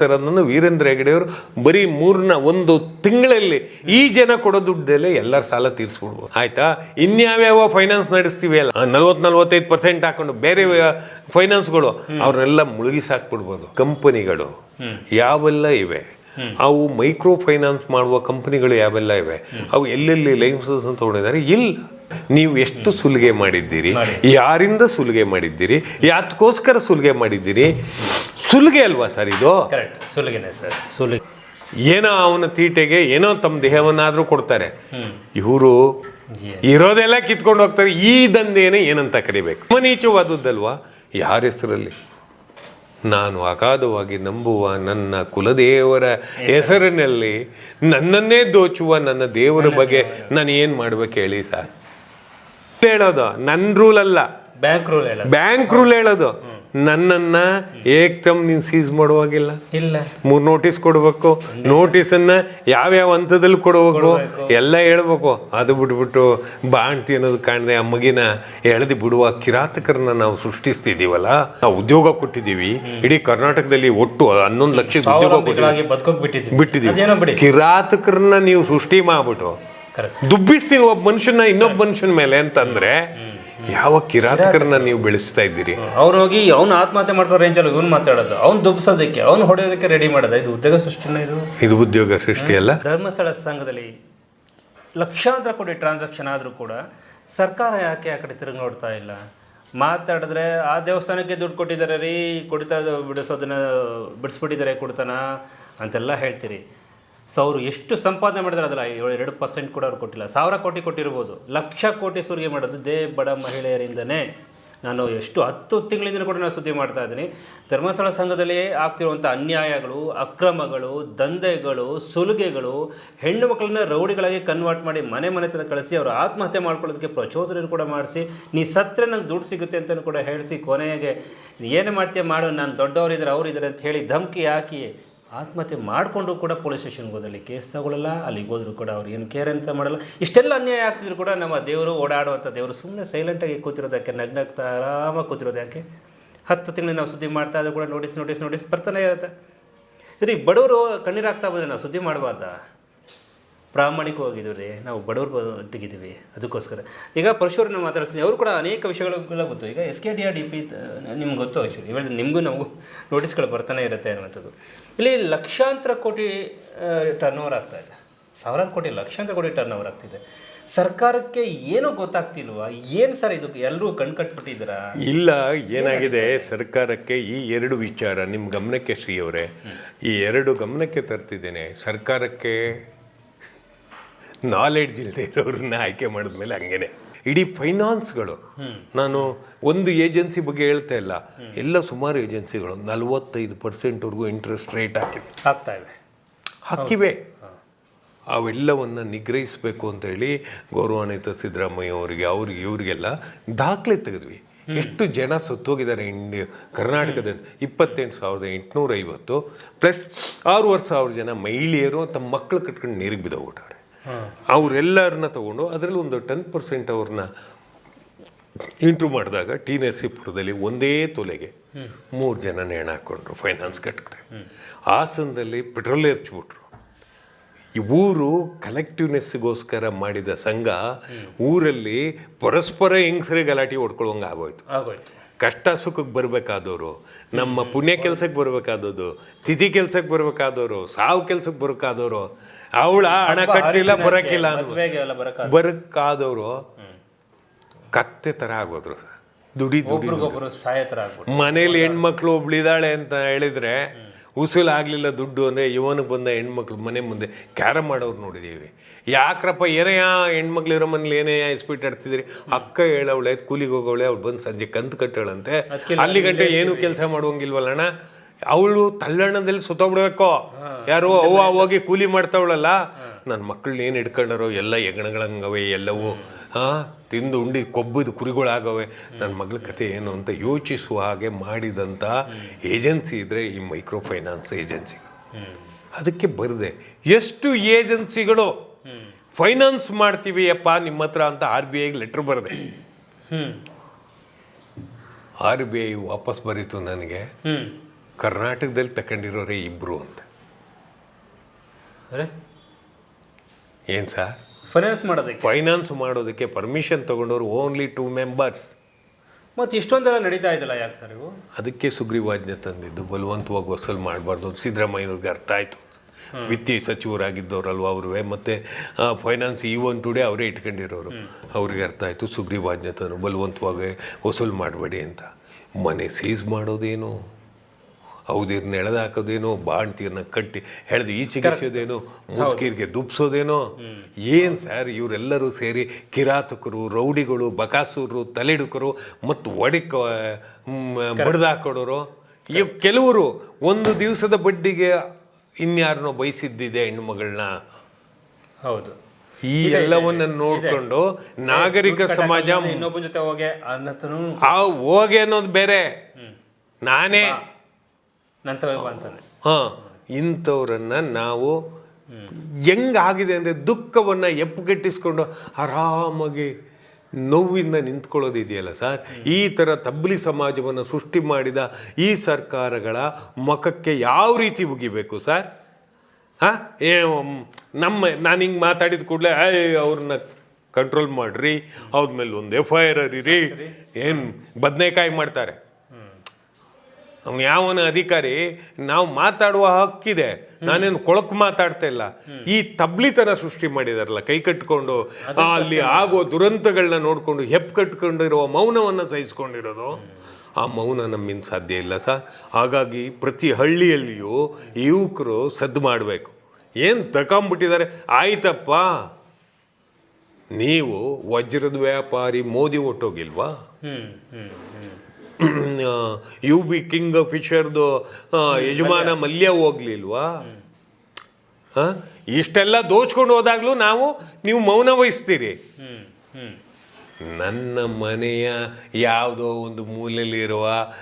Sir ಅದನ್ನು ವೀರೇಂದ್ರ ಹೆಗಡೆಯವರು ಬರೀ ಮೂರ್ನ ಒಂದು ತಿಂಗಳಲ್ಲಿ ಈ ಜನ ಕೊಡೋ ದುಡ್ಡಲ್ಲೇ ಎಲ್ಲರ ಸಾಲ ತೀರಿಸ್ಬಿಡ್ಬೋದು. ಆಯ್ತಾ? ಇನ್ಯಾವ್ಯಾವ ಫೈನಾನ್ಸ್ ನಡೆಸ್ತೀವಿ ಅಲ್ಲ. ನಲ್ವತ್ ನಲ್ವತ್ತೈದು ಪರ್ಸೆಂಟ್ ಹಾಕೊಂಡು ಬೇರೆ ಫೈನಾನ್ಸ್ಗಳು ಅವ್ರನ್ನೆಲ್ಲ ಮುಳುಗಿಸಾಕ್ಬಿಡ್ಬೋದು ಕಂಪನಿಗಳು ಯಾವೆಲ್ಲ ಇವೆ? ಅವು ಮೈಕ್ರೋ ಫೈನಾನ್ಸ್ ಮಾಡುವ ಕಂಪನಿಗಳು ಯಾವೆಲ್ಲ ಇವೆ? ಅವು ಎಲ್ಲೆಲ್ಲಿ ಲೈಸೆನ್ಸ್ ತಗೊಂಡಿದ್ದಾರೆ? ಇಲ್ಲ. ನೀವು ಎಷ್ಟು ಸುಲಿಗೆ ಮಾಡಿದ್ದೀರಿ? ಯಾರಿಂದ ಸುಲಿಗೆ ಮಾಡಿದ್ದೀರಿ? ಯಾತಕ್ಕೋಸ್ಕರ ಸುಲಿಗೆ ಮಾಡಿದ್ದೀರಿ? ಸುಲಿಗೆ ಅಲ್ವಾ ಸರ್ ಇದು? ಕರೆಕ್ಟ್ ಸುಲಿಗೆನೆ ಸರ್. ಸುಲಿಗೆ. ಏನೋ ಅವನ ತೀಟೆಗೆ ಏನೋ ತಮ್ಮ ದೇಹವನ್ನಾದರೂ ಕೊಡ್ತಾರೆ. ಇವರು ಇರೋದೆಲ್ಲ ಕಿತ್ಕೊಂಡು ಹೋಗ್ತಾರೆ. ಈ ದಂಧೆನೇ ಏನಂತ ಕರಿಬೇಕು? ನೀಚವಾದದ್ದಲ್ವಾ ಯಾರ ಹೆಸರಲ್ಲಿ? ನಾನು ಅಗಾಧವಾಗಿ ನಂಬುವ ನನ್ನ ಕುಲದೇವರ ಹೆಸರಿನಲ್ಲಿ ನನ್ನನ್ನೇ ದೋಚುವ ನನ್ನ ದೇವರ ಬಗ್ಗೆ ನಾನು ಏನು ಮಾಡ್ಬೇಕು ಹೇಳಿ ಸರ್? ಹೇಳೋದು? ನನ್ನ ರೂಲ್ ಅಲ್ಲ. ಬ್ಯಾಂಕ್ ರೂಲ್ ಹೇಳ ಬ್ಯಾಂಕ್ ರೂಲ್ ಹೇಳೋದು. ನನ್ನನ್ನ ಏಕ್ದಮ್ ನೀನ್ ಸೀಸ್ ಮಾಡುವಾಗಿಲ್ಲ. ಇಲ್ಲ. ಮೂರು ನೋಟಿಸ್ ಕೊಡ್ಬೇಕು. ನೋಟಿಸನ್ನ ಯಾವ್ಯಾವ ಹಂತದಲ್ಲಿ ಕೊಡಬೇಕು? ಎಲ್ಲ ಹೇಳ್ಬೇಕು. ಅದು ಬಿಟ್ಬಿಟ್ಟು ಬಾಣ್ತಿ ಅನ್ನೋದು ಕಾಣದೆ. ಆ ಮಗಿನ ಎಳೆದು ಬಿಡುವ ಕಿರಾತಕರನ್ನ ನಾವು ಸೃಷ್ಟಿಸ್ತಿದೀವಲ್ಲ ನಾವು ಉದ್ಯೋಗ ಕೊಟ್ಟಿದೀವಿ ಇಡೀ ಕರ್ನಾಟಕದಲ್ಲಿ ಒಟ್ಟು ಹನ್ನೊಂದು ಲಕ್ಷ ಉದ್ಯೋಗ ಬಿಟ್ಟಿದ್ದೀವಿ. ಕಿರಾತಕರನ್ನ ನೀವು ಸೃಷ್ಟಿ ಮಾಡ್ಬಿಟ್ಟು ದುಬ್ಬಿಸ್ತೀನಿ ಒಬ್ಬ ಮನುಷ್ಯನ ಇನ್ನೊಬ್ಬ ಮನುಷ್ಯನ ಮೇಲೆ ಅಂತಂದ್ರೆ ಯಾವ ಕಿರಾತಕರನ್ನ ನೀವು ಬೆಳೆಸ್ತಾ ಇದ್ದೀರಿ? ಅವ್ರು ಹೋಗಿ ಅವ್ನು ಆತ್ಮಹತ್ಯೆ ಮಾಡ್ಕೋ ರೇಂಜಲ್ಲಿ ಇವ್ನು ಮಾತಾಡೋದು. ಅವ್ನು ದುಬ್ಸೋದಕ್ಕೆ ಅವ್ನು ಹೊಡೆಯೋದಕ್ಕೆ ರೆಡಿ ಮಾಡೋದು? ಇದು ಉದ್ಯೋಗ ಸೃಷ್ಟಿನ ಇದು? ಇದು ಉದ್ಯೋಗ ಸೃಷ್ಟಿ ಅಲ್ಲ? ಧರ್ಮಸ್ಥಳ ಸಂಘದಲ್ಲಿ ಲಕ್ಷಾಂತರ ಕೋಟಿ ಟ್ರಾನ್ಸಾಕ್ಷನ್ ಆದರೂ ಕೂಡ ಸರ್ಕಾರ ಯಾಕೆ ಆ ಕಡೆ ತಿರುಗಿ ನೋಡ್ತಾ ಇಲ್ಲ? ಮಾತಾಡಿದ್ರೆ ಆ ದೇವಸ್ಥಾನಕ್ಕೆ ದುಡ್ಡು ಕೊಟ್ಟಿದ್ದಾರೆ ರೀ ಕುಡಿತಾ ಬಿಡಿಸೋದನ್ನ ಬಿಡಿಸ್ಬಿಟ್ಟಿದ್ದಾರೆ ಕೊಡ್ತಾನ ಅಂತೆಲ್ಲ ಹೇಳ್ತೀರಿ. ಸೊ ಅವರು ಎಷ್ಟು ಸಂಪಾದನೆ ಮಾಡಿದ್ರೆ ಅದಲ್ಲ? ಏಳು, ಎರಡು ಪರ್ಸೆಂಟ್ ಕೂಡ ಅವ್ರು ಕೊಟ್ಟಿಲ್ಲ. ಸಾವಿರ ಕೋಟಿ ಕೊಟ್ಟಿರ್ಬೋದು. ಲಕ್ಷ ಕೋಟಿ ಸುಲಿಗೆ ಮಾಡೋದು ದೇ ಬಡ ಮಹಿಳೆಯರಿಂದನೇ. ನಾನು ಎಷ್ಟು ಹತ್ತು ತಿಂಗಳಿಂದ ಕೂಡ ನಾನು ಸುದ್ದಿ ಮಾಡ್ತಾ ಇದ್ದೀನಿ. ಧರ್ಮಸ್ಥಳ ಸಂಘದಲ್ಲಿ ಆಗ್ತಿರುವಂಥ ಅನ್ಯಾಯಗಳು, ಅಕ್ರಮಗಳು, ದಂಧೆಗಳು, ಸುಲಿಗೆಗಳು, ಹೆಣ್ಣು ಮಕ್ಕಳನ್ನ ರೌಡಿಗಳಾಗಿ ಕನ್ವರ್ಟ್ ಮಾಡಿ ಮನೆ ಮನೆ ತನಕ ಕಳಿಸಿ, ಅವರು ಆತ್ಮಹತ್ಯೆ ಮಾಡ್ಕೊಳ್ಳೋದಕ್ಕೆ ಪ್ರಚೋದನೆ ಕೂಡ ಮಾಡಿಸಿ, ನೀ ಸತ್ರೆ ನಂಗೆ ದುಡ್ಡು ಸಿಗುತ್ತೆ ಅಂತಲೂ ಕೂಡ ಹೇಳಿಸಿ ಕೊನೆಗೆ ಏನೇ ಮಾಡ್ತೀಯ ಮಾಡು, ನಾನು ದೊಡ್ಡವರಿದ್ದಾರೆ, ಅವರಿದ್ದಾರೆ ಅಂತ ಹೇಳಿ ಧಮಕಿ ಹಾಕಿ ಆತ್ಮಹತ್ಯೆ ಮಾಡಿಕೊಂಡು ಕೂಡ ಪೊಲೀಸ್ ಸ್ಟೇಷನ್ಗೆ ಹೋದಲ್ಲಿ, ಕೇಸ್ ತಗೊಳ್ಳಲ್ಲ ಅಲ್ಲಿಗೆ ಹೋದ್ರು ಕೂಡ ಅವ್ರು ಏನು ಕೇರ್ ಅಂತ ಮಾಡಲ್ಲ. ಇಷ್ಟೆಲ್ಲ ಅನ್ಯಾಯ ಆಗ್ತಿದ್ರು ಕೂಡ ನಮ್ಮ ದೇವರು ಓಡಾಡುವಂಥ ದೇವರು ಸುಮ್ಮನೆ ಸೈಲೆಂಟಾಗಿ ಕೂತಿರೋದಕ್ಕೆ, ನಗ್ನಗ್ತಾ ಆರಾಮಾಗಿ ಕೂತಿರೋದಕ್ಕೆ ಹತ್ತು ತಿಂಗಳು ನಾವು ಸುದ್ದಿ ಮಾಡ್ತಾ ಇದ್ರು ಕೂಡ ನೋಟಿಸ್ ನೋಟಿಸ್ ನೋಟಿಸ್ ಬರ್ತಾನೆ ಇರುತ್ತೆ. ಸರಿ, ಬಡವರು ಕಣ್ಣೀರಾಗ್ತಾ ಬಂದರೆ ನಾವು ಸುದ್ದಿ ಮಾಡಬಾರ್ದಾ? ಪ್ರಾಮಾಣಿಕವಾಗಿದ್ದೀವಿ ನಾವು ಬಡವರು ಒಟ್ಟಿಗಿದ್ದೀವಿ, ಅದಕ್ಕೋಸ್ಕರ. ಈಗ ಪರಶುರನ್ನ ಮಾತಾಡ್ತೀನಿ ಅವರು ಕೂಡ ಅನೇಕ ವಿಷಯಗಳೆಲ್ಲ ಗೊತ್ತು. ಈಗ S K D R D P ನಿಮ್ಗೆ ಗೊತ್ತು ಆ್ಯಕ್ಚುಲಿ ಇವಾಗ ನಿಮಗೂ ನಮಗೂ ನೋಟಿಸ್ಗಳು ಬರ್ತಾನೆ ಇರುತ್ತೆ ಅನ್ನುವಂಥದ್ದು. ಇಲ್ಲಿ ಲಕ್ಷಾಂತರ ಕೋಟಿ ಟರ್ನ್ ಓವರ್ ಆಗ್ತಾಯಿದೆ ಸಾವಿರಾರು ಕೋಟಿ, ಲಕ್ಷಾಂತರ ಕೋಟಿ ಟರ್ನ್ ಓವರ್ ಆಗ್ತಿದೆ. ಸರ್ಕಾರಕ್ಕೆ ಏನೂ ಗೊತ್ತಾಗ್ತಿಲ್ವಾ? ಏನು ಸರ್ ಇದು? ಎಲ್ಲರೂ ಕಣ್ಕಟ್ಬಿಟ್ಟಿದ್ದೀರಾ ಇಲ್ಲ, ಏನಾಗಿದೆ? ಸರ್ಕಾರಕ್ಕೆ ಈ ಎರಡು ವಿಚಾರ ನಿಮ್ಮ ಗಮನಕ್ಕೆ ಶ್ರೀ ಅವರೇ. ಈ ಎರಡು ಗಮನಕ್ಕೆ ತರ್ತಿದ್ದೇನೆ. ಸರ್ಕಾರಕ್ಕೆ ನಾಲೆಡ್ಜ್ ಇಲ್ಲದೆ ಇರೋರನ್ನ ಆಯ್ಕೆ ಮಾಡಿದ್ಮೇಲೆ ಹಂಗೇನೆ. ಇಡೀ ಫೈನಾನ್ಸ್ಗಳು ನಾನು ಒಂದು ಏಜೆನ್ಸಿ ಬಗ್ಗೆ ಹೇಳ್ತಾ ಇಲ್ಲ. ಎಲ್ಲ ಸುಮಾರು ಏಜೆನ್ಸಿಗಳು ನಲವತ್ತೈದು ಪರ್ಸೆಂಟ್ವರೆಗೂ ಇಂಟ್ರೆಸ್ಟ್ ರೇಟ್ ಹಾಕಿವೆ. ಆಗ್ತಾ ಇವೆ. ಹಾಕಿವೆ. ಅವೆಲ್ಲವನ್ನು ನಿಗ್ರಹಿಸಬೇಕು ಅಂತ ಹೇಳಿ ಗೌರವಾನ್ವಿತ ಸಿದ್ದರಾಮಯ್ಯ ಅವರಿಗೆ ಅವ್ರಿಗೆ ಇವರಿಗೆಲ್ಲ ದಾಖಲೆ ತೆಗೆದ್ವಿ. ಎಷ್ಟು ಜನ ಸತ್ತೋಗಿದ್ದಾರೆ ಇಂಡಿಯ ಕರ್ನಾಟಕದ ಇಪ್ಪತ್ತೆಂಟು ಸಾವಿರದ ಎಂಟುನೂರ ಐವತ್ತು ಪ್ಲಸ್ ಆರೂವರೆ ಸಾವಿರ ಜನ ಮಹಿಳೆಯರು ತಮ್ಮ ಮಕ್ಕಳು ಕಟ್ಕೊಂಡು ನೀರಿಗೆ ಬಿದ್ದೋಗ್ಬಿಟ್ಟವ್ರೆ. ಅವರೆಲ್ಲರನ್ನ ತಗೊಂಡು ಅದರಲ್ಲಿ ಒಂದು ಟೆನ್ ಪರ್ಸೆಂಟ್ ಅವ್ರನ್ನ ಇಂಟ್ರೂ ಮಾಡಿದಾಗ ಟಿ ಪುರದಲ್ಲಿ ಒಂದೇ ತೊಲೆಗೆ ಮೂರು ಜನ ನೇಣ ಹಾಕ್ಕೊಂಡ್ರು ಫೈನಾನ್ಸ್ ಘಟಕದ ಹಾಸನದಲ್ಲಿ ಪೆಟ್ರೋಲ್ ಎರಚ್ಬಿಟ್ರು ಈ ಊರು ಕಲೆಕ್ಟಿವ್ನೆಸ್ಗೋಸ್ಕರ ಮಾಡಿದ ಸಂಘ ಊರಲ್ಲಿ ಪರಸ್ಪರ ಹೆಂಗಸರೇ ಗಲಾಟೆ ಹೊಡ್ಕೊಳ್ಳೋಂಗೆ ಆಗೋಯ್ತು. ಆಗೋಯ್ತು. ಕಷ್ಟ ಸುಖಕ್ಕೆ ಬರಬೇಕಾದವರು ನಮ್ಮ ಪುಣ್ಯ ಕೆಲಸಕ್ಕೆ ಬರಬೇಕಾದದ್ದು ತಿಥಿ ಕೆಲಸಕ್ಕೆ ಬರಬೇಕಾದವರು ಸಾವು ಕೆಲಸಕ್ಕೆ ಬರಬೇಕಾದವರು ಅವಳ ಹಣ ಕಟ್ಟಲಿಲ್ಲ ಬರಕ್ಕಿಲ್ಲ ಬರಕ್ಕಾದವರು ಕತ್ತೆ ತರ ಆಗೋದ್ರು ದುಡಿ ಮನೇಲಿ ಹೆಣ್ಮಕ್ಳು ಒಬ್ಳಿದಾಳೆ ಅಂತ ಹೇಳಿದ್ರೆ ಉಸಿಲ್ ಆಗಲಿಲ್ಲ ದುಡ್ಡು ಅಂದ್ರೆ ಇವನಿಗೆ ಬಂದ ಹೆಣ್ಮಕ್ಳು ಮನೆ ಮುಂದೆ ಕ್ಯಾರಮ್ ಮಾಡೋರು ನೋಡಿದ್ದೀವಿ ಯಾಕ್ರಪ್ಪ ಏನೆಯ ಹೆಣ್ಮಕ್ಳಿರೋ ಮನೇಲಿ ಏನೇ ಇಸ್ಪೀಟ್ ಆಡ್ತಿದ್ರಿ ಅಕ್ಕ ಹೇಳವಳೆ ಕೂಲಿಗೆ ಹೋಗವಳೆ ಅವ್ಳು ಬಂದು ಸಂಜೆ ಕಂತು ಕಟ್ಟಳಂತೆ ಅಲ್ಲಿ ಗಂಟೆ ಏನು ಕೆಲಸ ಮಾಡುವಂಗಿಲ್ವಲ್ಲ ಅಣ್ಣ ಅವಳು ತಲ್ಲಣ್ಣದಲ್ಲಿ ಸುತ್ತೋಗ್ಬಿಡ್ಬೇಕು. ಯಾರು ಅವ್ವ ಹೋಗಿ ಕೂಲಿ ಮಾಡ್ತಾವಳಲ್ಲ ನನ್ನ ಮಕ್ಕಳನ್ನ ಏನು ಹಿಡ್ಕೊಂಡಾರೋ ಎಲ್ಲ ಹೆಗಣಗಳಂಗವೆ ಎಲ್ಲವೂ. ಹಾಂ ತಿಂದು ಉಂಡಿ ಕೊಬ್ಬಿದ ಕುರಿಗಳಾಗವೆ. ನನ್ನ ಮಗಳ ಕತೆ ಏನು ಅಂತ ಯೋಚಿಸುವ ಹಾಗೆ ಮಾಡಿದಂಥ ಏಜೆನ್ಸಿ ಇದ್ದರೆ ಈ ಮೈಕ್ರೋ ಫೈನಾನ್ಸ್ ಏಜೆನ್ಸಿ ಅದಕ್ಕೆ ಬರದೆ ಎಷ್ಟು ಏಜೆನ್ಸಿಗಳು ಫೈನಾನ್ಸ್ ಮಾಡ್ತೀವಿ ಅಪ್ಪ ನಿಮ್ಮ ಹತ್ರ ಅಂತ ಆರ್ ಬಿ ಐಗೆ ಲೆಟ್ರ್ ಬರದೆ. ಆರ್ ಬಿ ಐ ವಾಪಸ್ ಬರೀತು ನನಗೆ. ಕರ್ನಾಟಕದಲ್ಲಿ ತಗೊಂಡಿರೋರೇ ಇಬ್ಬರು ಅಂತ. ಅರೆ? ಏನು ಸರ್? ಫೈನಾನ್ಸ್ ಮಾಡೋದಕ್ಕೆ? ಫೈನಾನ್ಸ್ ಮಾಡೋದಕ್ಕೆ ಪರ್ಮಿಷನ್ ತೊಗೊಂಡವರು ಓನ್ಲಿ ಟೂ ಮೆಂಬರ್ಸ್ ಮತ್ತು ಇಷ್ಟೊಂದೆಲ್ಲ ನಡೀತಾ ಇದೆಯಲ್ಲ ಯಾಕೆ ಸರ್ ಇವು? ಅದಕ್ಕೆ ಸುಗ್ರೀವಾಜ್ಞೆ ತಂದಿದ್ದು ಬಲವಂತವಾಗಿ ವಸೂಲು ಮಾಡಬಾರ್ದು ಸಿದ್ದರಾಮಯ್ಯವ್ರಿಗೆ ಅರ್ಥ ಆಯಿತು. ವಿತ್ತೀಯ ಸಚಿವರಾಗಿದ್ದವರಲ್ವ ಅವ್ರವೇ ಮತ್ತು ಫೈನಾನ್ಸ್ ಈವನ್ ಟುಡೇ ಅವರೇ ಇಟ್ಕೊಂಡಿರೋರು. ಅವ್ರಿಗೆ ಅರ್ಥ ಆಯಿತು ಸುಗ್ರೀವಾಜ್ಞೆ ತಂದರು ಬಲವಂತವಾಗಿ ವಸೂಲು ಮಾಡಬೇಡಿ ಅಂತ. ಮನೆ ಸೀಸ್ ಮಾಡೋದೇನು? ಹೌದಿರ್ನ ಎಳೆದು ಹಾಕೋದೇನೋ ಬಾಣ್ತೀರ್ನ ಕಟ್ಟಿ ಎಳೆದು ಈಚೆಗಿಸೋದೇನೋ ಮುದುಕೀರ್ಗೆ ದುಬ್ಸೋದೇನೋ ಏನು ಸರ್ ಇವರೆಲ್ಲರೂ ಸೇರಿ ಕಿರಾತಕರು ರೌಡಿಗಳು ಬಕಾಸೂರು ತಲೆಡುಕರು ಮತ್ತು ಒಡಿಕ ಬಡ್ದಾಕೊಡೋರು. ಇವ್ ಕೆಲವರು ಒಂದು ದಿವಸದ ಬಡ್ಡಿಗೆ ಇನ್ಯಾರನ್ನೋ ಬಯಸಿದ್ದಿದೆ ಹೆಣ್ಣುಮಗಳನ್ನ ಹೌದು. ಈ ಎಲ್ಲವನ್ನ ನೋಡ್ಕೊಂಡು ನಾಗರಿಕ ಸಮಾಜ ಇನ್ನೊಬ್ಬನ ಜೊತೆ ಹೋಗಿ ಅನ್ನತನು ಆ ಹೋಗೆ ಅನ್ನೋದು ಬೇರೆ. ನಾನೇ ನಂತರ ಅಂತಾನೆ. ಹಾಂ ಇಂಥವ್ರನ್ನ ನಾವು ಹೆಂಗಾಗಿದೆ ಅಂದರೆ ದುಃಖವನ್ನು ಎಪ್ಪುಗಟ್ಟಿಸ್ಕೊಂಡು ಆರಾಮಾಗಿ ನೋವಿಂದ ನಿಂತ್ಕೊಳ್ಳೋದಿದೆಯಲ್ಲ ಸರ್? ಈ ಥರ ತಬ್ಲಿ ಸಮಾಜವನ್ನು ಸೃಷ್ಟಿ ಮಾಡಿದ ಈ ಸರ್ಕಾರಗಳ ಮುಖಕ್ಕೆ ಯಾವ ರೀತಿ ಉಗಿಬೇಕು ಸರ್? ಹಾಂ? ಏ ನಮ್ಮ ನಾನು ಹಿಂಗೆ ಮಾತಾಡಿದ ಕೂಡಲೇ ಅವ್ರನ್ನ ಕಂಟ್ರೋಲ್ ಮಾಡಿರಿ ಅವ್ರ ಮೇಲೆ ಒಂದು ಎಫ್ ಐ ಆರ್ ಹರಿರಿ ಏನು ಬದನೆಕಾಯಿ ಮಾಡ್ತಾರೆ. ಅವ್ನು ಯಾವನ ಅಧಿಕಾರಿ ನಾವು ಮಾತಾಡುವ ಹಕ್ಕಿದೆ. ನಾನೇನು ಕೊಳಕು ಮಾತಾಡ್ತಾ ಇಲ್ಲ. ಈ ತಬ್ಲಿತನ ಸೃಷ್ಟಿ ಮಾಡಿದಾರಲ್ಲ ಕೈ ಕಟ್ಕೊಂಡು ಅಲ್ಲಿ ಆಗೋ ದುರಂತಗಳನ್ನ ನೋಡಿಕೊಂಡು ಹೆಪ್ ಕಟ್ಕೊಂಡಿರುವ ಮೌನವನ್ನು ಸಹಿಸ್ಕೊಂಡಿರೋದು. ಆ ಮೌನ ನಮ್ಮಿಂದ ಸಾಧ್ಯ ಇಲ್ಲ ಸರ್ ಹಾಗಾಗಿ ಪ್ರತಿ ಹಳ್ಳಿಯಲ್ಲಿಯೂ ಯುವಕರು ಸದ್ದು ಮಾಡಬೇಕು. ಏನು ತಕೊಂಬಿಟ್ಟಿದ್ದಾರೆ? ಆಯ್ತಪ್ಪ. ನೀವು ವಜ್ರದ ವ್ಯಾಪಾರಿ ಮೋದಿ ಒಟ್ಟೋಗಿಲ್ವಾ? ಯು ಬಿ ಕಿಂಗ್ ಫಿಶರ್ದು ಯಜಮಾನ ಮಲ್ಯ. ಹೋಗ್ಲಿಲ್ವಾ? ಹ? ಇಷ್ಟೆಲ್ಲ ದೋಚ್ಕೊಂಡು ಹೋದಾಗ್ಲೂ ನಾವು ನೀವು ಮೌನ ವಹಿಸ್ತೀರಿ. ನನ್ನ ಮನೆಯ ಯಾವುದೋ ಒಂದು ಮೂಲೆಯಲ್ಲಿರುವ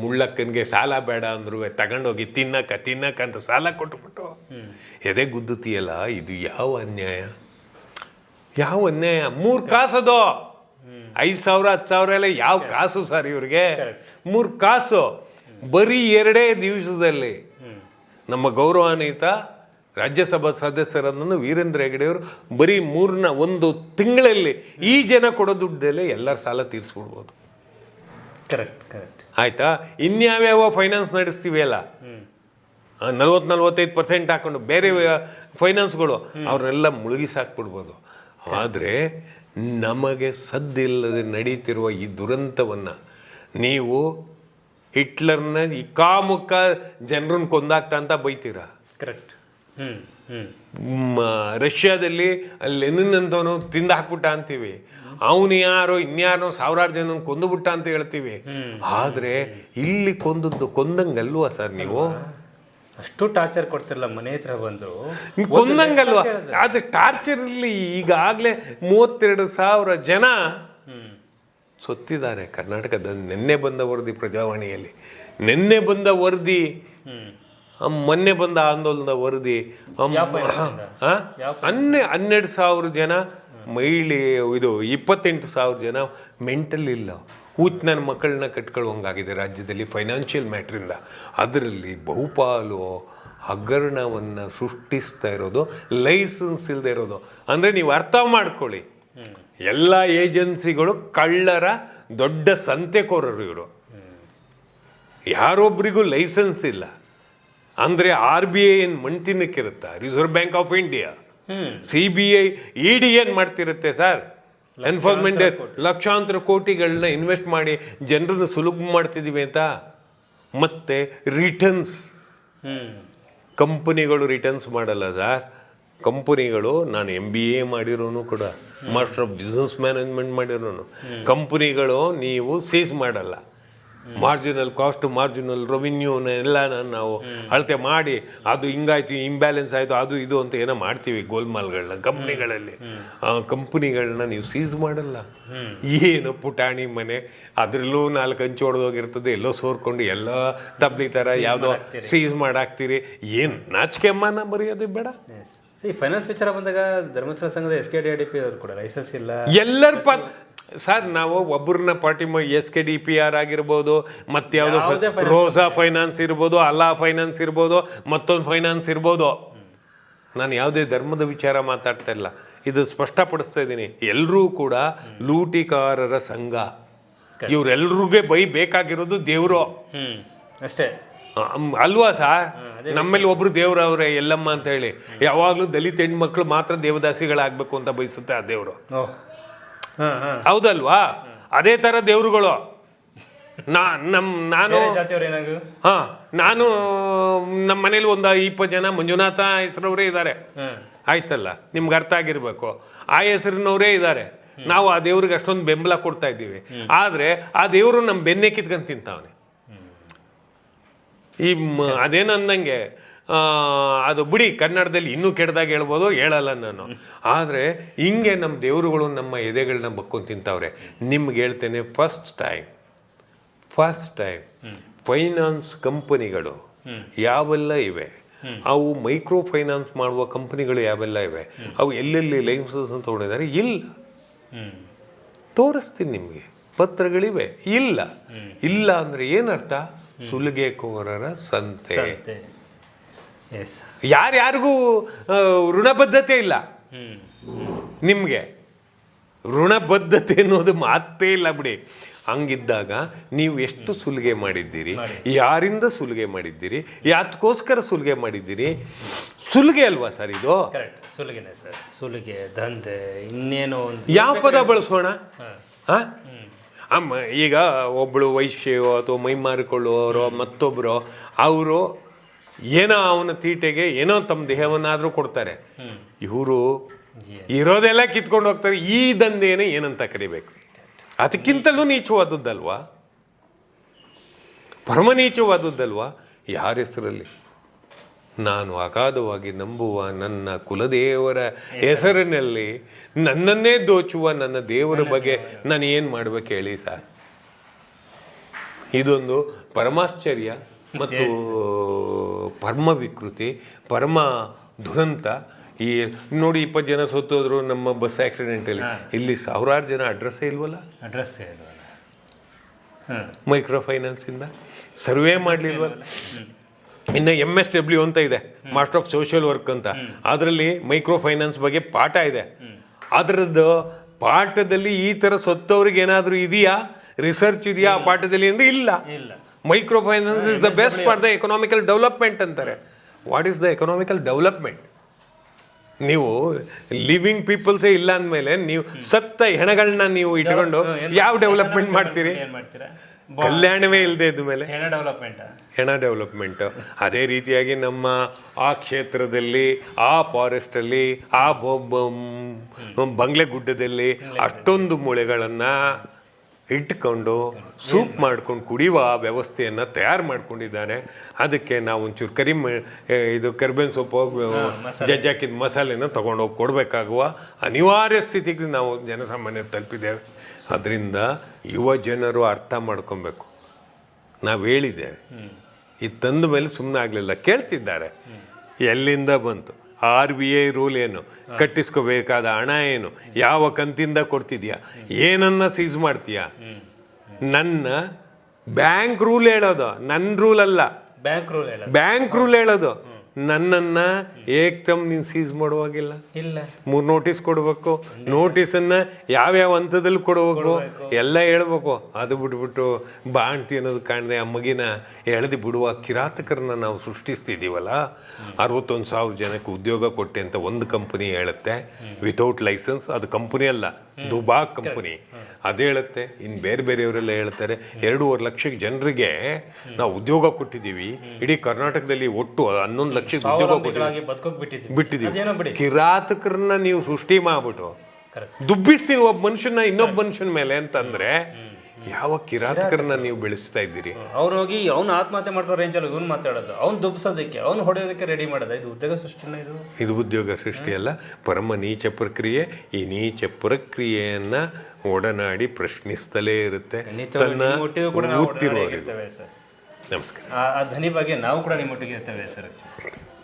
ಮುಳ್ಳಕ್ಕನಿಗೆ ಸಾಲ ಬೇಡ ಅಂದ್ರು ತಗೊಂಡೋಗಿ ತಿನ್ನಕ ತಿನ್ನಕ ಅಂತ ಸಾಲ ಕೊಟ್ಬಿಟ್ಟು. ಎದೆ ಗುದ್ದುತಿಯಲ್ಲ ಇದು ಯಾವ ಅನ್ಯಾಯ? ಯಾವ ಅನ್ಯಾಯ? ಮೂರು ಕಾಸದು? ಐದು ಸಾವಿರ ಹತ್ತು ಸಾವಿರ ಎಲ್ಲ ಯಾವ ಕಾಸು ಸರ್ ಇವ್ರಿಗೆ? ಮೂರು ಕಾಸು. ಬರೀ ಎರಡೇ ದಿವಸದಲ್ಲಿ. ನಮ್ಮ ಗೌರವಾನ್ವಿತ ರಾಜ್ಯಸಭಾ ಸದಸ್ಯರನ್ನು ವೀರೇಂದ್ರ ಹೆಗಡೆಯವರು ಬರೀ ಮೂರನ ಒಂದು ತಿಂಗಳಲ್ಲಿ ಈ ಜನ ಕೊಡೋ ದುಡ್ಡಲ್ಲೇ ಎಲ್ಲರ ಸಾಲ ತೀರಿಸ್ಬಿಡ್ಬೋದು. ಕರೆಕ್ಟ್ ಕರೆಕ್ಟ್ ಆಯ್ತಾ? ಇನ್ಯಾವ್ಯಾವ ಫೈನಾನ್ಸ್ ನಡೆಸ್ತೀವಿ ಅಲ್ಲ ನಲ್ವತ್ತು ನಲ್ವತ್ತೈದು ಪರ್ಸೆಂಟ್ ಹಾಕೊಂಡು ಬೇರೆ ಫೈನಾನ್ಸ್ಗಳು ಅವ್ರನ್ನೆಲ್ಲ ಮುಳುಗಿ ಸಾಕ್ಬಿಡ್ಬೋದು ಆದರೆ ನಮಗೆ ಸದ್ದಿಲ್ಲದೆ ನಡೀತಿರುವ ಈ ದುರಂತವನ್ನು ನೀವು ಹಿಟ್ಲರ್ನ ಈ ಜನರನ್ನ ಕೊಂದಾಗ್ತಾ ಅಂತ ಬೈತೀರ? ಕರೆಕ್ಟ್ ರಷ್ಯಾದಲ್ಲಿ ಲೆನಿನ್ ಅಂತವನು ತಿಂದು ಹಾಕ್ಬಿಟ್ಟ ಅಂತೀವಿ. ಅವನು ಯಾರೋ ಇನ್ಯಾರೋ ಸಾವಿರಾರು ಜನ ಕೊಂದುಬಿಟ್ಟ ಅಂತ ಹೇಳ್ತೀವಿ. ಆದರೆ ಇಲ್ಲಿ ಕೊಂದದ್ದು ಕೊಂದಂಗಲ್ವಾ ಸರ್ ನೀವು? ಅಷ್ಟು ಟಾರ್ಚರ್ ಕೊಡ್ತಿರಲ್ಲ ಮನೆ ಹತ್ರ ಬಂದು ಕೊಂದಂಗಲ್ವಾ? ಅದು ಟಾರ್ಚರ್ ಇರಲಿ ಈಗಾಗಲೇ ಮೂವತ್ತೆರಡು ಸಾವಿರ ಜನ ಸೊತ್ತಿದ್ದಾರೆ ಕರ್ನಾಟಕದ ನಿನ್ನೆ ಬಂದ ವರದಿ ಪ್ರಜಾವಾಣಿಯಲ್ಲಿ. ನಿನ್ನೆ ಬಂದ ವರದಿ ಮೊನ್ನೆ ಬಂದ ಆಂದೋಲನದ ವರದಿ ಅನ್ನೆ ಹನ್ನೆ ಹನ್ನೆರಡು ಸಾವಿರ ಜನ ಮಹಿಳೆ ಇದು ಇಪ್ಪತ್ತೆಂಟು ಸಾವಿರ ಜನ ಮೆಂಟಲ್ ಇಲ್ಲ. ಊತ್ ನನ್ನ ಮಕ್ಕಳನ್ನ ಕಟ್ಕೊಳ್ಳುವಂಗಾಗಿದೆ ರಾಜ್ಯದಲ್ಲಿ ಫೈನಾನ್ಷಿಯಲ್ ಮ್ಯಾಟ್ರಿಂದ. ಅದರಲ್ಲಿ ಬಹುಪಾಲು ಹಗರಣವನ್ನು ಸೃಷ್ಟಿಸ್ತಾ ಇರೋದು ಲೈಸೆನ್ಸ್ ಇಲ್ಲದೆ ಇರೋದು. ಅಂದರೆ ನೀವು ಅರ್ಥ ಮಾಡ್ಕೊಳ್ಳಿ. ಎಲ್ಲ ಏಜೆನ್ಸಿಗಳು ಕಳ್ಳರ ದೊಡ್ಡ ಸಂತೆಕೋರರು ಇವರು. ಯಾರೊಬ್ಬರಿಗೂ ಲೈಸೆನ್ಸ್ ಇಲ್ಲ. ಅಂದರೆ ಆರ್ ಬಿ ಐ ಏನು ಮಣ್ತಿನಕ್ಕಿರುತ್ತಾ Reserve Bank of India C B I E D ಏನು ಮಾಡ್ತಿರುತ್ತೆ ಸರ್? ಎನ್ಫೋರ್ಸ್ಮೆಂಟ್ ಲಕ್ಷಾಂತರ ಕೋಟಿಗಳನ್ನ ಇನ್ವೆಸ್ಟ್ ಮಾಡಿ ಜನರನ್ನು ಸುಲಭ ಮಾಡ್ತಿದ್ದೀವಿ ಅಂತ? ಮತ್ತೆ ರಿಟರ್ನ್ಸ್ ಕಂಪನಿಗಳು ರಿಟರ್ನ್ಸ್ ಮಾಡಲ್ಲ ಸರ್. ಕಂಪನಿಗಳು ನಾನು ಎಂ ಬಿ ಎ ಮಾಡಿರೋನು ಕೂಡ ಮಾಸ್ಟರ್ ಆಫ್ ಬಿಸ್ನೆಸ್ ಮ್ಯಾನೇಜ್ಮೆಂಟ್ ಮಾಡಿರೋನು. ಕಂಪನಿಗಳು ನೀವು ಸೀಸ್ ಮಾಡಲ್ಲ. ಮಾರ್ಜಿನಲ್ ಕಾಸ್ಟ್ ಮಾರ್ಜಿನಲ್ ರೆವಿನ್ಯೂನ ಎಲ್ಲ ನಾವು ಅಳತೆ ಮಾಡಿ ಅದು ಹಿಂಗಾಯ್ತು ಇಂಬ್ಯಾಲೆನ್ಸ್ ಆಯಿತು ಅದು ಇದು ಅಂತ ಏನೋ ಮಾಡ್ತೀವಿ ಗೋಲ್ಮಾಲ್ಗಳನ್ನ ಕಂಪ್ನಿಗಳಲ್ಲಿ. ಆ ಕಂಪ್ನಿಗಳನ್ನ ನೀವು ಸೀಸ್ ಮಾಡಲ್ಲ. ಏನು ಪುಟಾಣಿ ಮನೆ ಅದರಲ್ಲೂ ನಾಲ್ಕು ಹಂಚು ಹೊಡೆದೋಗಿರ್ತದೆ ಎಲ್ಲೋ ಸೋರ್ಕೊಂಡು ಎಲ್ಲ ತಬ್ಲಿ ಥರ ಯಾವುದೋ ಸೀಸ್ ಮಾಡಾಕ್ತೀರಿ. ಏನು ನಾಚಿಕೆ ಅಮ್ಮನ ಬರೆಯೋದು ಬೇಡ. ಈ ಫೈನಾನ್ಸ್ ವಿಚಾರ ಬಂದಾಗ ಧರ್ಮಸ್ಥಳ ಸಂಘದ S K D D P ಅವರು ಕೂಡ ಲೈಸೆನ್ಸ್ ಇಲ್ಲ. ಎಲ್ಲರ ಪ ಸರ್ ನಾವು ಒಬ್ಬರನ್ನ party S K D P R ಆಗಿರ್ಬೋದು ಮತ್ತೆ ಯಾವುದೇ ರೋಸಾ ಫೈನಾನ್ಸ್ ಇರ್ಬೋದು ಅಲ್ಲಾ ಫೈನಾನ್ಸ್ ಇರ್ಬೋದು ಮತ್ತೊಂದು ಫೈನಾನ್ಸ್ ಇರ್ಬೋದು. ನಾನು ಯಾವುದೇ ಧರ್ಮದ ವಿಚಾರ ಮಾತಾಡ್ತಾ ಇಲ್ಲ. ಇದು ಸ್ಪಷ್ಟಪಡಿಸ್ತಾ ಇದ್ದೀನಿ. ಎಲ್ಲರೂ ಕೂಡ ಲೂಟಿಕಾರರ ಸಂಘ. ಇವರೆಲ್ರಿಗೂ ಬೈ ಬೇಕಾಗಿರೋದು ದೇವರು. ಅಷ್ಟೇ. ಅಲ್ವಾ ಸಾರ್ ನಮ್ಮಲ್ಲಿ ಒಬ್ರು ದೇವ್ರವ್ರೆ ಎಲ್ಲಮ್ಮ ಅಂತ ಹೇಳಿ. ಯಾವಾಗಲೂ ದಲಿತ ಹೆಣ್ಮಕ್ಳು ಮಾತ್ರ ದೇವದಾಸಿಗಳಾಗ್ಬೇಕು ಅಂತ ಬಯಸುತ್ತೆ ಆ ದೇವರು. ಹೌದಲ್ವಾ? ಅದೇ ಥರ ದೇವ್ರುಗಳು. ನಾ ನಮ್ ನಾನು ಹಾ ನಾನು ನಮ್ಮ ಮನೇಲಿ ಒಂದು ಇಪ್ಪತ್ತು ಜನ ಮಂಜುನಾಥ ಹೆಸರವರೇ ಇದ್ದಾರೆ ಆಯ್ತಲ್ಲ ನಿಮ್ಗೆ ಅರ್ಥ ಆಗಿರ್ಬೇಕು. ಆ ಹೆಸರಿನವರೇ ಇದ್ದಾರೆ ನಾವು ಆ ದೇವ್ರಿಗೆ ಅಷ್ಟೊಂದು ಬೆಂಬಲ ಕೊಡ್ತಾ ಇದ್ದೀವಿ. ಆದ್ರೆ ಆ ದೇವರು ನಮ್ಮ ಬೆನ್ನೆ ಕಿತ್ಕೊಂಡು ತಿಂತಾವನೆ. ಈ ಅದೇನಂದಂಗೆ ಅದು ಬಿಡಿ ಕನ್ನಡದಲ್ಲಿ ಇನ್ನೂ ಕೆಟ್ಟದಾಗ ಹೇಳ್ಬೋದು ಹೇಳಲ್ಲ ನಾನು. ಆದರೆ ಹಿಂಗೆ ನಮ್ಮ ದೇವರುಗಳು ನಮ್ಮ ಎದೆಗಳನ್ನ ಬಕ್ಕೊಂಡು ತಿಂತಾವ್ರೆ. ನಿಮ್ಗೆ ಹೇಳ್ತೇನೆ first time first time finance ಕಂಪನಿಗಳು ಯಾವೆಲ್ಲ ಇವೆ? ಅವು ಮೈಕ್ರೋ ಫೈನಾನ್ಸ್ ಮಾಡುವ ಕಂಪನಿಗಳು ಯಾವೆಲ್ಲ ಇವೆ? ಅವು ಎಲ್ಲೆಲ್ಲಿ ಲೈಸೆನ್ಸ್ ತೊಗೊಂಡಿದ್ದಾರೆ? ಇಲ್ಲ. ತೋರಿಸ್ತೀನಿ ನಿಮಗೆ. ಪತ್ರಗಳಿವೆ? ಇಲ್ಲ. ಇಲ್ಲ ಅಂದರೆ ಏನರ್ಥ? ಸುಲಿಗೆಕೋರರ ಕೋರರ ಸಂತೆ. ಎಸ್ ಯಾರ್ಯಾರಿಗೂ ಯಾರಿಗೂ ಋಣಬದ್ಧತೆ ಇಲ್ಲ. ನಿಮಗೆ. ಋಣಬದ್ಧತೆ ಅನ್ನೋದು ಮಾತೇ ಇಲ್ಲ ಬಿಡಿ. ಹಂಗಿದ್ದಾಗ ನೀವು ಎಷ್ಟು ಸುಲಿಗೆ ಮಾಡಿದ್ದೀರಿ? ಯಾರಿಂದ ಸುಲಿಗೆ ಮಾಡಿದ್ದೀರಿ? ಯಾತಕ್ಕೋಸ್ಕರ ಸುಲಿಗೆ ಮಾಡಿದ್ದೀರಿ? ಸುಲಿಗೆ ಅಲ್ವಾ ಸರ್ ಇದು? ಕರೆಕ್ಟ್ ಸುಲಿಗೆನೆ ಸರ್. ಸುಲಿಗೆ ದಂಧೆ ಇನ್ನೇನೋ ಒಂದು. ಯಾವ ಪದ ಬಳಸೋಣ? ಹಾಂ? ಅಮ್ಮ ಈಗ ಒಬ್ಬಳು ವೈಶ್ಯೋ ಅಥವಾ ಮೈ ಮಾರಿಕೊಳ್ಳುವವರೋ ಮತ್ತೊಬ್ಬರು ಅವರು ಏನೋ ಅವನ ತೀಟೆಗೆ ಏನೋ ತಮ್ಮ ದೇಹವನ್ನಾದರೂ ಕೊಡ್ತಾರೆ. ಇವರು ಇರೋದೆಲ್ಲ ಕಿತ್ಕೊಂಡು ಹೋಗ್ತಾರೆ. ಈ ದಂಧೆನೇ ಏನಂತ ಕರಿಬೇಕು? ಅದಕ್ಕಿಂತಲೂ ನೀಚವಾದದ್ದಲ್ವಾ? ಪರಮ ನೀಚವಾದದ್ದಲ್ವಾ ಯಾರ ಹೆಸರಲ್ಲಿ? ನಾನು ಅಗಾಧವಾಗಿ ನಂಬುವ ನನ್ನ ಕುಲದೇವರ ಹೆಸರಿನಲ್ಲಿ ನನ್ನನ್ನೇ ದೋಚುವ ನನ್ನ ದೇವರ ಬಗ್ಗೆ ನಾನು ಏನು ಮಾಡ್ಬೇಕು ಹೇಳಿ ಸರ್? ಇದೊಂದು ಪರಮಾಶ್ಚರ್ಯ. ಮತ್ತು ಪರಮ ವಿಕೃತಿ ಪರಮ ದುರಂತ. ಈ ನೋಡಿ ಇಪ್ಪತ್ತು ಜನ ಸೋತೋದ್ರು ನಮ್ಮ ಬಸ್ ಆಕ್ಸಿಡೆಂಟಲ್ಲಿ. ಇಲ್ಲಿ ಸಾವಿರಾರು ಜನ ಅಡ್ರೆಸ್ಸೇ ಇಲ್ವಲ್ಲ? ಅಡ್ರೆಸ್ ಇಲ್ವಲ್ಲ. ಮೈಕ್ರೋ ಫೈನಾನ್ಸಿಂದ ಸರ್ವೇ ಮಾಡಲಿಲ್ವಲ್ಲ ಇನ್ನು ಎಂ ಎಸ್ ಡಬ್ಲ್ಯೂ ಅಂತ ಇದೆ ಮಾಸ್ಟರ್ ಆಫ್ ಸೋಷಿಯಲ್ ವರ್ಕ್ ಅಂತ. ಅದರಲ್ಲಿ ಮೈಕ್ರೋ ಫೈನಾನ್ಸ್ ಬಗ್ಗೆ ಪಾಠ ಇದೆ. ಅದರದ್ದು ಪಾಠದಲ್ಲಿ ಈ ಥರ ಸೊತ್ತವ್ರಿಗೆ ಏನಾದರೂ ಇದೆಯಾ? ರಿಸರ್ಚ್ ಇದೆಯಾ ಆ ಪಾಠದಲ್ಲಿ ಅಂದರೆ ಇಲ್ಲ. ಇಲ್ಲ. Micro finance is the best for the economical development ಅಂತಾರೆ. What is the economical development ನೀವು ಲಿವಿಂಗ್ ಪೀಪಲ್ಸೇ ಇಲ್ಲ ಅಂದಮೇಲೆ ನೀವು ಸತ್ತ ಹೆಣಗಳನ್ನ ನೀವು ಇಟ್ಕೊಂಡು ಯಾವ ಡೆವಲಪ್ಮೆಂಟ್ ಮಾಡ್ತೀರಿ? ಕಲ್ಯಾಣವೇ ಇಲ್ಲದೆ ಇದ್ದ ಮೇಲೆ ಹೆಣ ಡೆವಲಪ್ಮೆಂಟ್ ಹೆಣ ಡೆವಲಪ್ಮೆಂಟ್ ಅದೇ ರೀತಿಯಾಗಿ ನಮ್ಮ ಆ ಕ್ಷೇತ್ರದಲ್ಲಿ ಆ ಫಾರೆಸ್ಟಲ್ಲಿ ಆ ಬಂಗ್ಲೆ ಗುಡ್ಡದಲ್ಲಿ. ಅಷ್ಟೊಂದು ಮೂಳೆಗಳನ್ನು ಇಟ್ಕೊಂಡು ಸೂಪ್ ಮಾಡ್ಕೊಂಡು ಕುಡಿಯುವ ವ್ಯವಸ್ಥೆಯನ್ನು ತಯಾರು ಮಾಡ್ಕೊಂಡಿದ್ದಾರೆ ಅದಕ್ಕೆ ನಾವು ಒಂಚೂರು ಕರಿ ಇದು ಕರ್ಬೇವಿನ ಸೊಪ್ಪು ಜಜ್ಜಾಕಿದ ಮಸಾಲೆನ ತೊಗೊಂಡೋಗಿ ಕೊಡಬೇಕಾಗುವ ಅನಿವಾರ್ಯ ಸ್ಥಿತಿಗೆ ನಾವು ಜನಸಾಮಾನ್ಯರು ತಲುಪಿದ್ದೇವೆ. ಅದರಿಂದ ಯುವ ಜನರು ಅರ್ಥ ಮಾಡ್ಕೊಬೇಕು. ನಾವು ಹೇಳಿದ್ದೇವೆ. ಇದು ತಂದ ಮೇಲೆ ಸುಮ್ಮನೆ ಆಗಲಿಲ್ಲ. ಕೇಳ್ತಿದ್ದಾರೆ. ಎಲ್ಲಿಂದ ಬಂತು? ಆರ್ ಬಿ ಐ ರೂಲ್ ಏನು? ಕಟ್ಟಿಸ್ಕೋಬೇಕಾದ ಹಣ ಏನು? ಯಾವ ಕಂತಿಂದ ಕೊಡ್ತಿದ್ಯಾ? ಏನನ್ನ ಸೀಸ್ ಮಾಡ್ತೀಯಾ? ನನ್ನ ಬ್ಯಾಂಕ್ ರೂಲ್ ಹೇಳೋದು. ನನ್ನ ರೂಲ್ ಅಲ್ಲ. ಬ್ಯಾಂಕ್ ರೂಲ್ ಬ್ಯಾಂಕ್ ರೂಲ್ ಹೇಳೋದು. ನನ್ನನ್ನ ಏಕ್ದಮ್ ನೀನು ಸೀಸ್ ಮಾಡುವಾಗಿಲ್ಲ. ಇಲ್ಲ. ಮೂರು ನೋಟಿಸ್ ಕೊಡಬೇಕು. ನೋಟಿಸನ್ನು ಯಾವ್ಯಾವ ಹಂತದಲ್ಲಿ ಕೊಡಬೇಕು? ಎಲ್ಲ ಹೇಳ್ಬೇಕು. ಅದು ಬಿಟ್ಬಿಟ್ಟು ಬಾಣ್ತಿ ಅನ್ನೋದು ಕಾಣದೆ. ಆ ಮಗಿನ ಎಳೆದು ಬಿಡುವ ಕಿರಾತಕರನ್ನ ನಾವು ಸೃಷ್ಟಿಸ್ತಿದ್ದೀವಲ್ಲ ಅರವತ್ತೊಂದು ಸಾವಿರ ಜನಕ್ಕೆ ಉದ್ಯೋಗ ಕೊಟ್ಟೆ ಅಂತ ಒಂದು ಕಂಪನಿ ಹೇಳುತ್ತೆ. ವಿತೌಟ್ ಲೈಸೆನ್ಸ್ ಅದು ಕಂಪನಿ ಅಲ್ಲ. ದುಬಾ ಕಂಪನಿ ಅದು ಹೇಳುತ್ತೆ. ಇನ್ನು ಬೇರೆ ಬೇರೆಯವರೆಲ್ಲ ಹೇಳ್ತಾರೆ ಎರಡೂವರೆ ಲಕ್ಷ ಜನರಿಗೆ ನಾವು ಉದ್ಯೋಗ ಕೊಟ್ಟಿದ್ದೀವಿ. ಇಡೀ ಕರ್ನಾಟಕದಲ್ಲಿ ಒಟ್ಟು ಹನ್ನೊಂದು ಲಕ್ಷ ಉದ್ಯೋಗ ಕೊಟ್ಟಿದ್ದೀವಿ. ಬಿಟ್ಟಿದ್ದೀವಿ. ಕಿರಾತಕರನ್ನ ನೀವು ಸೃಷ್ಟಿ ಮಾಡ್ಬಿಟ್ಟು ದುಬ್ಬಿಸ್ತೀನಿ ಒಬ್ಬ ಮನುಷ್ಯನ ಇನ್ನೊಬ್ಬ ಮನುಷ್ಯನ ಮೇಲೆ ಅಂತಂದ್ರೆ ಯಾವ ಕಿರಾತಕರನ್ನ ನೀವು ಬೆಳೆಸ್ತಾ ಇದ್ದೀರಿ? ಅವ್ರು ಹೋಗಿ ಅವ್ನು ಆತ್ಮಹತ್ಯೆ ಮಾಡ್ಕೋ ರೇಂಜಲ್ಲಿ ಇವ್ನು ಮಾತಾಡೋದು. ಅವ್ನು ದುಬ್ಸೋದಕ್ಕೆ ಅವ್ನು ಹೊಡೆಯೋದಕ್ಕೆ ರೆಡಿ ಮಾಡೋದು. ಇದು ಉದ್ಯೋಗ ಸೃಷ್ಟಿನ ಇದು? ಇದು ಉದ್ಯೋಗ ಸೃಷ್ಟಿಯಲ್ಲ ಪರಮ ನೀಚ ಪ್ರಕ್ರಿಯೆ. ಈ ನೀಚ ಪ್ರಕ್ರಿಯೆಯನ್ನ ಒಡನಾಡಿ ಪ್ರಶ್ನಿಸ್ತಲೇ ಇರುತ್ತೆ. ತನ್ನ ನಮಸ್ಕಾರ. ಆ ಆ ಧ್ವನಿ ಬಗ್ಗೆ ನಾವು ಕೂಡ ನಿಮ್ಮೊಟ್ಟಿಗೆ ಇರ್ತೇವೆ ಸರ್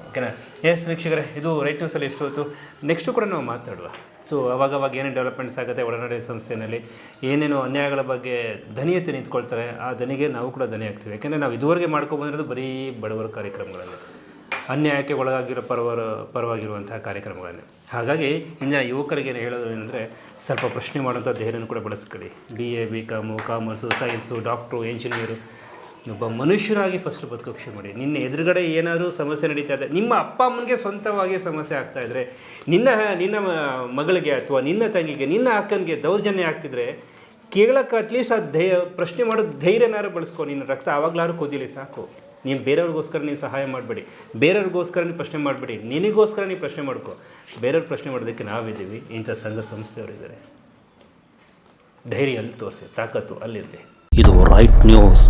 ಓಕೆನಾ ಎಸ್ ವೀಕ್ಷಕರೇ ಇದು ರೈಟ್ ನ್ಯೂಸಲ್ಲಿ ಎಷ್ಟು ಹೊತ್ತು? ನೆಕ್ಸ್ಟು ಕೂಡ ನಾವು ಮಾತಾಡುವ. ಸೊ ಅವಾಗವಾಗ ಏನೇನು ಡೆವಲಪ್ಮೆಂಟ್ಸ್ ಆಗುತ್ತೆ ಒಡನಾಡಿ ಸಂಸ್ಥೆಯಲ್ಲಿ? ಏನೇನು ಅನ್ಯಾಯಗಳ ಬಗ್ಗೆ ಧನಿಯತೆ ಎತ್ತಿ ನಿಂತ್ಕೊಳ್ತಾರೆ? ಆ ಧನಿಗೆ ನಾವು ಕೂಡ ಧನಿ ಆಗ್ತೀವಿ ಯಾಕೆಂದರೆ ನಾವು ಇದುವರೆಗೆ ಮಾಡ್ಕೊಬಂದಿರೋದು ಬರೀ ಬಡವರ ಕಾರ್ಯಕ್ರಮಗಳಲ್ಲಿ. ಅನ್ಯಾಯಕ್ಕೆ ಒಳಗಾಗಿರೋ ಪರವರ, ಪರವಾಗಿರುವಂತಹ ಕಾರ್ಯಕ್ರಮಗಳನ್ನು. ಹಾಗಾಗಿ ಇಂದಿನ ಯುವಕರಿಗೆ ಏನು ಹೇಳೋದು ಏನಂದರೆ, ಸ್ವಲ್ಪ ಪ್ರಶ್ನೆ ಮಾಡುವಂಥ ಧೈರ್ಯನೂ ಕೂಡ ಬಳಸ್ಕೊಳ್ಳಿ. B A B com commerce science doctor engineer ಒಬ್ಬ ಮನುಷ್ಯರಾಗಿ ಫಸ್ಟ್ ಬದುಕೋಕೆ ಶುರು ಮಾಡಿ. ನಿನ್ನ ಎದುರುಗಡೆ ಏನಾದರೂ ಸಮಸ್ಯೆ ನಡೀತಾ ಇದೆ, ನಿಮ್ಮ ಅಪ್ಪ ಅಮ್ಮನಿಗೆ ಸ್ವಂತವಾಗಿ ಸಮಸ್ಯೆ ಆಗ್ತಾ ಇದ್ದರೆ ನಿನ್ನ ನಿನ್ನ ಮಗಳಿಗೆ ಅಥವಾ ನಿನ್ನ ತಂಗಿಗೆ, ನಿನ್ನ ಅಕ್ಕನಿಗೆ ದೌರ್ಜನ್ಯ ಆಗ್ತಿದ್ರೆ ಕೇಳಕ್ಕೆ ಅಟ್ಲೀಸ್ಟ್ ಆ ಧೈ ಪ್ರಶ್ನೆ ಮಾಡೋ ಧೈರ್ಯನಾರು ಬಳಸ್ಕೊ. ನಿನ್ನ ರಕ್ತ ಆವಾಗಲಾರು ಕುದಿಲಿ ಸಾಕು. ನೀನು ಬೇರೆಯವ್ರಿಗೋಸ್ಕರ ನೀನು ಸಹಾಯ ಮಾಡಬೇಡಿ. ಬೇರೆಯವ್ರಿಗೋಸ್ಕರ ನೀವು ಪ್ರಶ್ನೆ ಮಾಡಬೇಡಿ. ನಿನಗೋಸ್ಕರ ನೀವು ಪ್ರಶ್ನೆ ಮಾಡ್ಕೊ. ಬೇರೆಯವ್ರ ಪ್ರಶ್ನೆ ಮಾಡೋದಕ್ಕೆ ನಾವಿದ್ದೀವಿ. ಇಂಥ ಸಂಘ ಸಂಸ್ಥೆಯವರಿದ್ದಾರೆ ಧೈರ್ಯ ಅಲ್ಲಿ ತೋರಿಸಿ, ತಾಕತ್ತು ಅಲ್ಲಿರಲಿ. ಇದು ರೈಟ್ ನ್ಯೂಸ್